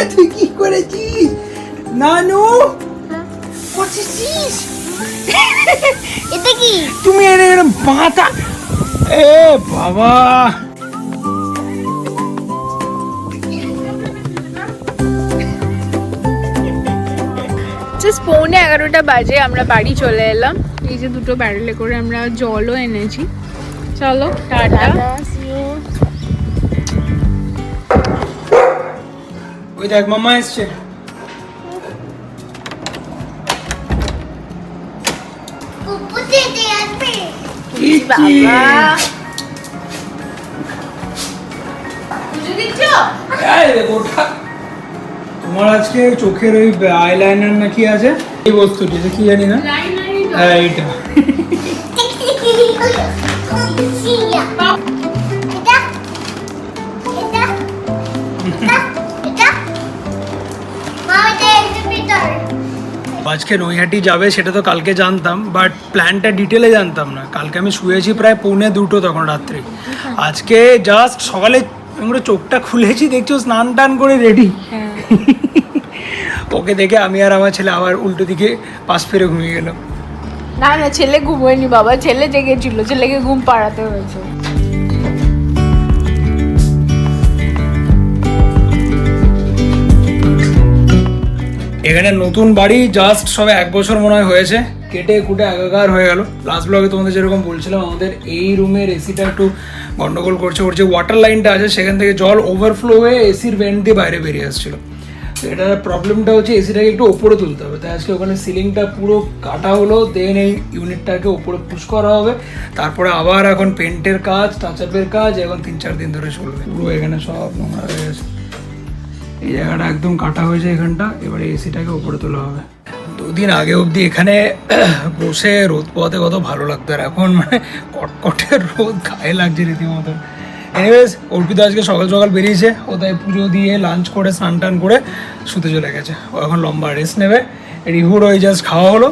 এটা তুই কি করেছিস? নানু? পড়ছিস এটা কি? তুমি এর এর মাথা এ বাবা। জাস্ট পৌনে এগারোটা বাজে আমরা বাড়ি চলে এলাম। এই যে দুটো ব্যারেলে করে আমরা জলও এনেছি। চলো টাটা। ওই দেখ মামা এসছে। তোমার আজকে চোখের ওই আইলাইনার না কি আছে? এই বস্তুটি কি জানি না? হ্যাঁ এইটা। আজকে নৈহাটি যাবে সেটা তো কালকে জানতাম বাট প্ল্যানটা ডিটেলে জানতাম না। কালকে আমি শুয়েছি প্রায় পৌনে দুটো তখন রাত্রে। আজকে জাস্ট সকালে আমরা চোখটা খুলেছি দেখছ স্নান টান করে রেডি হ্যাঁ। ওকে দেখে আমি আর আমার ছেলে আবার উল্টো দিকে পাশ ফিরে ঘুমিয়ে গেলাম। না না ছেলে ঘুমোয়নি বাবা ছেলে জেগেছিল ছেলেকে ঘুম পাড়াতে হয়েছে। এখানে নতুন বাড়ি জাস্ট সবে এক বছর মনে হয় হয়েছে। কেটে কুটে একাকার হয়ে গেল। লাস্ট ব্লগে তোমাদের যেরকম বলছিলাম, আমাদের এই রুমের এসিটা একটু গন্ডগোল করছে, ওর যে ওয়াটার লাইনটা আছে, সেখান থেকে জল ওভারফ্লো হয়ে এসির ভেন্ট দিয়ে বাইরে বেরিয়ে আসছিল। এটার প্রবলেমটা হচ্ছে এসিটাকে একটু ওপরে তুলতে হবে। তাই আজকে ওখানে সিলিংটা পুরো কাটা হলো দেন এই ইউনিটটাকে ওপরে পুশ করা হবে। তারপরে আবার এখন পেন্টের কাজ টাচআপের কাজ, এখন তিন চার দিন ধরে চলবে। পুরো এখানে সব নোংরা হয়ে গেছে। এই জায়গাটা একদম কাটা হয়েছে এখানটা, এবারে এসিটাকে উপরে তোলা হবে। দুদিন আগে অবধি এখানে বসে রোদ পোয়াতে কত ভালো লাগতো আর এখন মানে কটকটে রোদ গায়ে লাগছে রীতিমতো। এনিওয়েজ অর্পিতা আজকে সকাল সকাল বেরিয়েছে, ও তাই পুজো দিয়ে লাঞ্চ করে, স্নান টান করে শুতে চলে গেছে। ও এখন লম্বা রেস্ট নেবে। রিহুর ওই জাস্ট খাওয়া হলো।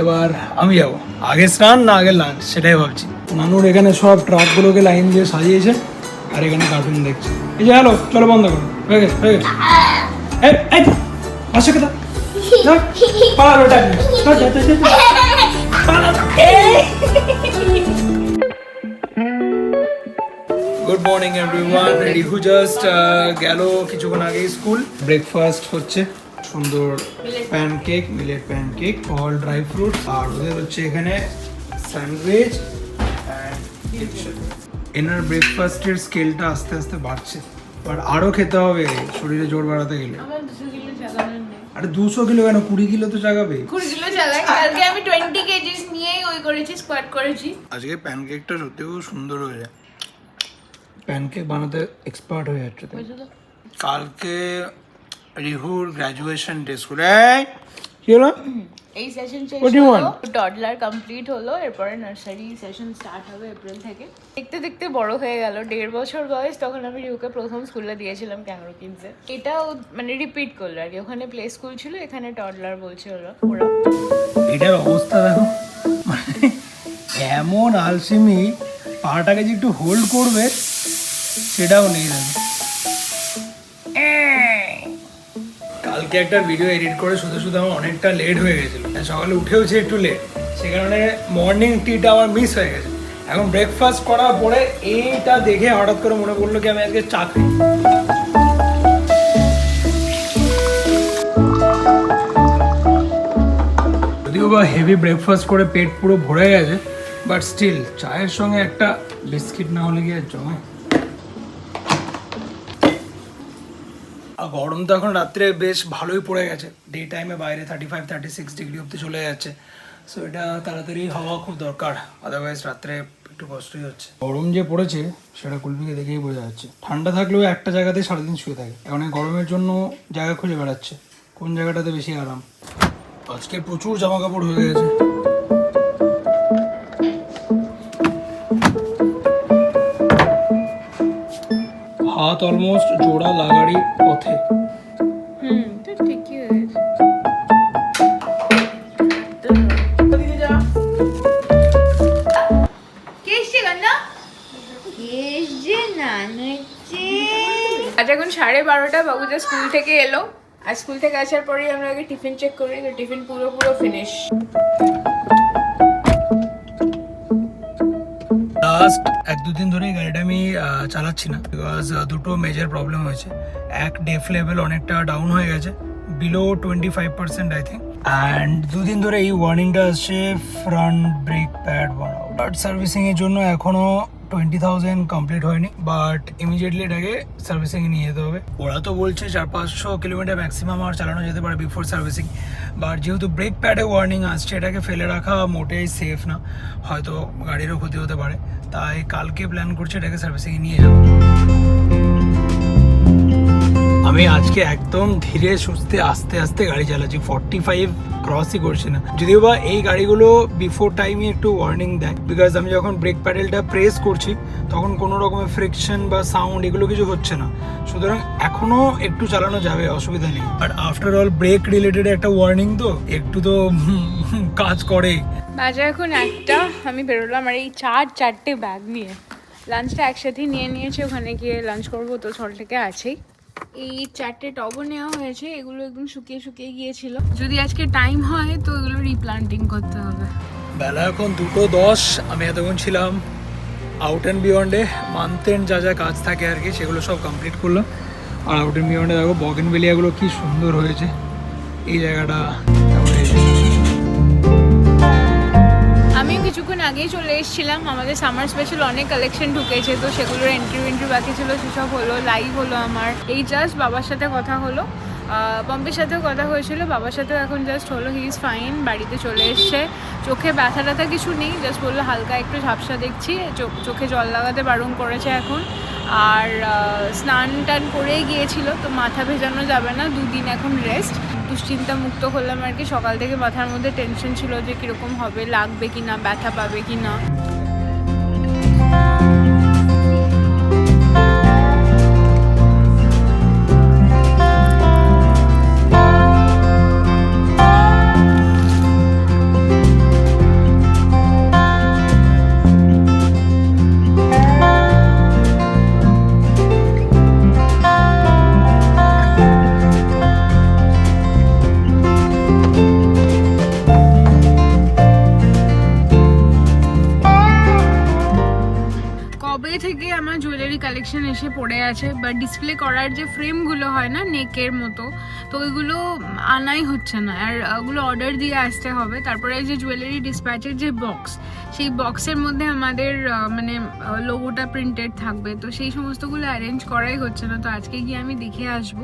এবার আমি যাব। আগে স্নান না আগে লাঞ্চ সেটাই ভাবছি। নানুর এখানে সব ট্রাকগুলোকে লাইন দিয়ে সাজিয়েছে, আর এখানে কার্টুন দেখছে। এই যে হ্যালো চলো বন্ধ করো। হয়ে গেছে হয়ে গেছে। এই এই টাক good morning everyone Rihu just গেল কিছুক্ষণ আগে স্কুল। ব্রেকফাস্ট হচ্ছে। সুন্দর প্যানকেক মিলের প্যানকেক অল ড্রাই ফ্রুট আর ওদের হচ্ছে এখানে স্যান্ডউইচ এনার ব্রেকফাস্টের স্কেলটা আস্তে আস্তে বাড়ছে। বাট আরও খেতে হবে শরীরে জোর বাড়াতে গেলে। আরে দুশো কিলো কেন? কুড়ি কিলো তো জাগাবে। কুড়ি কিলো কালকে আমি টোয়েন্টি কেজিস নিয়েই ওই করেছি স্কোয়াট করেছি। আজকে প্যানকেকটা সত্যি খুব সুন্দর হয়েছে প্যানকেক বানাতে এক্সপার্ট হয়ে যাচ্ছে। কালকে রিহুর গ্র্যাজুয়েশন ডে স্কুল কি হলো? এই session you want? Toddler complete হলো এরপরে নার্সারি সেশন স্টার্ট হবে এপ্রিল থেকে। দেখতে দেখতে বড় হয়ে গেল দেড় বছর বয়স তখন আমি রিউকে প্রথম স্কুলে দিয়েছিলাম ক্যাংরো কিডসে এটাও মানে রিপিট করল আর কি ওখানে প্লে স্কুল ছিল এখানে টডলার বলছে ওরা ওরা। এটার অবস্থা দেখো। মানে এমন আলসেমি পাটাকে যে একটু হোল্ড করবে সেটাও নেই দেখো কালকে একটা ভিডিও এডিট করে শুধু শুধু আমার অনেকটা লেট হয়ে গেছিল। সকালে উঠেওছে একটু লেট সে কারণে মর্নিং টিটা আমার মিস হয়ে গেছে। এখন ব্রেকফাস্ট করার পরে এইটা দেখে হঠাৎ করে মনে পড়ল কি আমি আজকে চা খাই। যদিও বা হেভি ব্রেকফাস্ট করে পেট পুরো ভরে গেছে বাট স্টিল চায়ের সঙ্গে একটা বিস্কিট না হলে কি আর গরম তো এখন রাত্রে বেশ ভালোই পড়ে গেছে। ডে টাইমে বাইরে thirty five thirty six degree অব্দি চলে যাচ্ছে। সো এটা তাড়াতাড়ি হওয়া খুব দরকার। আদারওয়াইজ রাত্রে একটু কষ্টই হচ্ছে। গরম যে পড়েছে, সেটা কুলপিকে দেখেই বোঝা যাচ্ছে। ঠান্ডা থাকলেও একটা জায়গাতেই সারাদিন শুয়ে থাকে। এখন গরমের জন্য জায়গা খুঁজে বেড়াচ্ছে। কোন জায়গাটাতে বেশি আরাম? আজকে প্রচুর জামা কাপড় হয়ে গেছে। হাত অলমোস্ট জোড়া লাগাড়ি পথে। হুম তো ঠিকই হয়েছে। এখন সাড়ে বারোটা বাবু যা স্কুল থেকে এলো। আর স্কুল থেকে আসার পরেই আমরা আগে টিফিন চেক করি তো টিফিন পুরো পুরো ফিনিশ লাস্ট এক দুদিন ধরে গাড়িটা আমি চালাচ্ছি না। বিকজ দুটো মেজর প্রবলেম হয়েছে। এক ডেফ লেভেল অনেকটা ডাউন হয়ে গেছে below twenty five percent I think and দুদিন ধরে এই ওয়ার্নিংটা আসছে ফ্রন্ট ব্রেক প্যাড বাট সার্ভিসিংয়ের জন্য এখনও টোয়েন্টি থাউজেন্ড কমপ্লিট হয়নি বাট ইমিডিয়েটলি এটাকে সার্ভিসিংয়ে নিয়ে যেতে হবে। ওরা তো বলছে চার পাঁচশো কিলোমিটার ম্যাক্সিমাম আর চালানো যেতে পারে বিফোর সার্ভিসিং বাট যেহেতু ব্রেক প্যাডে ওয়ার্নিং আসছে, এটাকে ফেলে রাখা মোটেই সেফ না। হয়তো গাড়িরও ক্ষতি হতে পারে, তাই কালকে প্ল্যান করছে এটাকে সার্ভিসিংয়ে নিয়ে যাব আমি আজকে একদম ধীরে সুস্থে, আস্তে আস্তে গাড়ি চালাচ্ছি। ফর্টি ফাইভ ক্রসই করছি না। যদিও বা এই গাড়িগুলো বিফোর টাইমে একটু ওয়ার্নিং দেয়। বিকজ আমি যখন ব্রেক প্যাডেলটা প্রেস করছি, তখন কোনো রকমের ফ্রিকশন বা সাউন্ড এগুলো কিছু হচ্ছে না। সুতরাং এখনও একটু চালানো যাবে, অসুবিধা নেই। But after all brake related একটা ওয়ার্নিং তো, একটু তো কাজ করে বাজে এখন একটা, আমি বেরোলাম আর এই চার, চারটে ব্যাগ নিয়ে। লাঞ্চটা একসাথেই নিয়ে নিয়েছি, ওখানে গিয়ে লাঞ্চ করব, তো সল থেকে আছেই। এই চারটে টবও নেওয়া হয়েছে, এগুলো একদম শুকিয়ে শুকিয়ে গিয়েছিল। যদি আজকে টাইম হয়, তো এগুলো রিপ্লান্টিং করতে হবে। বেলা এখন দুটো দশ, আমি এতক্ষণ ছিলাম আউট অ্যান্ড বিয়ন্ডে মান্থ এন্ড যা যা কাজ থাকে আর কি, সেগুলো সব কমপ্লিট করলাম। আর আউট অ্যান্ড বিয়ন্ডে দেখো বগেন বেলিয়াগুলো কি সুন্দর হয়েছে। এই জায়গাটা কিছুক্ষণ আগেই চলে এসেছিলাম। আমাদের সামার স্পেশাল অনেক কালেকশন ঢুকেছে, তো সেগুলোর এন্ট্রি এন্ট্রি বাকি ছিল, সেসব হলো লাইভ হলো আমার। এই জাস্ট বাবার সাথে কথা হলো। পম্পের সাথেও কথা হয়েছিল, বাবার সাথেও এখন জাস্ট হলো হি ইজ ফাইন বাড়িতে চলে এসছে। চোখে ব্যথা ট্যাথা কিছু নেই জাস্ট বলল হালকা একটু ঝাপসা দেখছি চোখে জল লাগাতে বারণ করেছে এখন। আর স্নান টান করেই গিয়েছিল, তো মাথা ভেজানো যাবে না, দুদিন এখন রেস্ট দুশ্চিন্তা মুক্ত হলাম আর কি। সকাল থেকে মাথার মধ্যে টেনশন ছিল যে কীরকম হবে, লাগবে কি না ব্যথা পাবে কি না কবে থেকে আমার জুয়েলারি কালেকশন এসে পড়ে আছে বা ডিসপ্লে করার যে ফ্রেমগুলো হয় না নেকের মতো, তো ওইগুলো আনাই হচ্ছে না। আর ওগুলো অর্ডার দিয়ে আসতে হবে। তারপরে যে জুয়েলারি ডিসপ্যাচের যে বক্স সেই বক্সের মধ্যে আমাদের মানে লোগোটা প্রিন্টেড থাকবে। তো সেই সমস্তগুলো অ্যারেঞ্জ করাই হচ্ছে না। তো আজকে গিয়ে আমি দেখে আসব।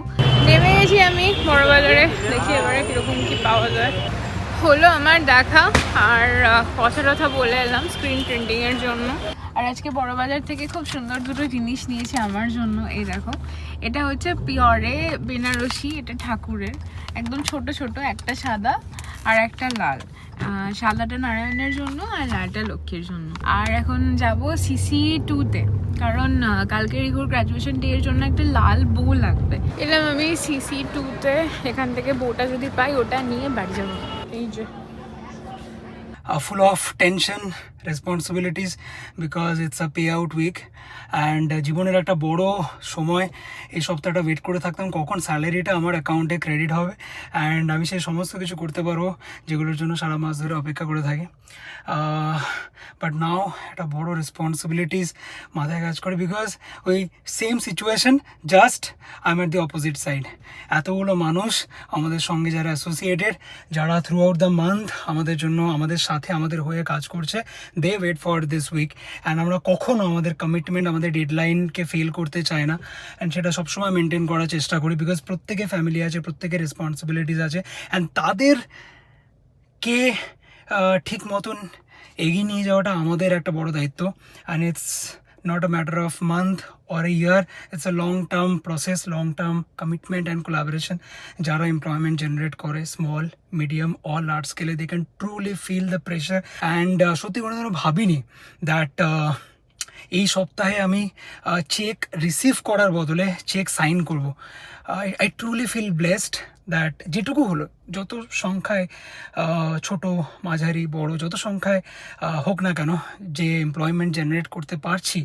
নেমে গেছি আমি বড় বাজারে দেখি এবারে কীরকম কী পাওয়া যায়। হলো আমার দেখা। আর কথা টথা বলে এলাম স্ক্রিন প্রিন্টিংয়ের জন্য। আর আজকে বড় বাজার থেকে খুব সুন্দর দুটো জিনিস নিয়েছে আমার জন্য, এই দেখো। এটা হচ্ছে পিওরে বেনারসি, এটা ঠাকুরের। একদম ছোট ছোট, একটা সাদা আর একটা লাল। সাদাটা নারায়ণের জন্য আর লালটা লক্ষ্মীর জন্য। আর এখন যাব সিসি টুতে কারণ কালকে রিঘুর গ্র্যাজুয়েশন ডে এর জন্য একটা লাল বউ লাগবে। এলাম আমি সিসি টুতে এখান থেকে বউটা যদি পাই ওটা নিয়ে বাড়ি যাব। এই যে। Full of tension responsibilities because it's a pay out weekend জীবনের একটা বড় সময় এই সপ্তাহটা ওয়েট করে থাকতাম, কখন স্যালারিটা আমার অ্যাকাউন্টে ক্রেডিট হবে। অ্যান্ড আমি সেই সমস্ত কিছু করতে পারব যেগুলোর জন্য সারা মাস ধরে অপেক্ষা করে থাকি। বাট নাও একটা বড় রেসপন্সিবিলিটিস মাথায় কাজ করে বিকজ ওই same situation just I am at the opposite side এতগুলো মানুষ আমাদের সঙ্গে যারা অ্যাসোসিয়েটেড যারা থ্রু আউট দ্য মান্থ আমাদের জন্য, আমাদের সাথে আমাদের হয়ে কাজ করছে they wait for this weekend আমরা কখনও আমাদের কমিটমেন্ট আমাদের ডেডলাইনকে ফেল করতে চাই না। অ্যান্ড সেটা সবসময় মেনটেন করার চেষ্টা করি বিকজ প্রত্যেকে ফ্যামিলি আছে প্রত্যেকের রেসপন্সিবিলিটিস আছে। অ্যান্ড তাদের কে ঠিক মতন এগিয়ে নিয়ে যাওয়াটা আমাদের একটা বড় দায়িত্ব। And it's not a matter of month or a year it's a long term process long term commitment and collaboration যারা এমপ্লয়মেন্ট জেনারেট করে স্মল মিডিয়াম অল লার্জ স্কেলে they can truly feel the pressure and সত্যি কোনো দিনও ভাবিনি that এই সপ্তাহে আমি চেক রিসিভ করার বদলে চেক সাইন করব I truly feel blessed that যেটুকু হলো, যত সংখ্যায় ছোট, মাঝারি, বড়, যত সংখ্যায় হোক না কেন, যে এমপ্লয়মেন্ট জেনারেট করতে পারছি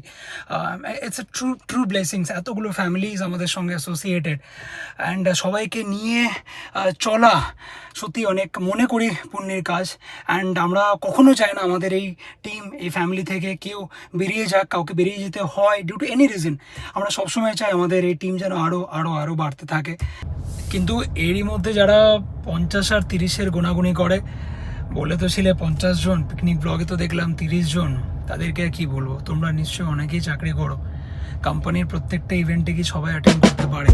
it's a true true blessings এতগুলো ফ্যামিলিজ আমাদের সঙ্গে অ্যাসোসিয়েটেড অ্যান্ড সবাইকে নিয়ে চলা সত্যি অনেক মনে করি পুণ্যের কাজ অ্যান্ড আমরা কখনো চাই না আমাদের এই টিম এই ফ্যামিলি থেকে কেউ বেরিয়ে যাক, কাউকে বেরিয়ে যেতে হয় ডিউ টু এনি রিজন আমরা সবসময় চাই আমাদের এই টিম যেন আরও আরও আরও বাড়তে থাকে। কিন্তু এরই মধ্যে যারা পঞ্চাশ আর তিরিশের গোনাগুনি করে, বলে তো ছিলে পঞ্চাশ জন পিকনিক ব্লগে তো দেখলাম তিরিশ জন, তাদেরকে কি বলব? তোমরা নিশ্চয়ই অনেকেই চাকরি করো। কোম্পানির প্রত্যেকটা ইভেন্টে কি সবাই অ্যাটেন্ড করতে পারে?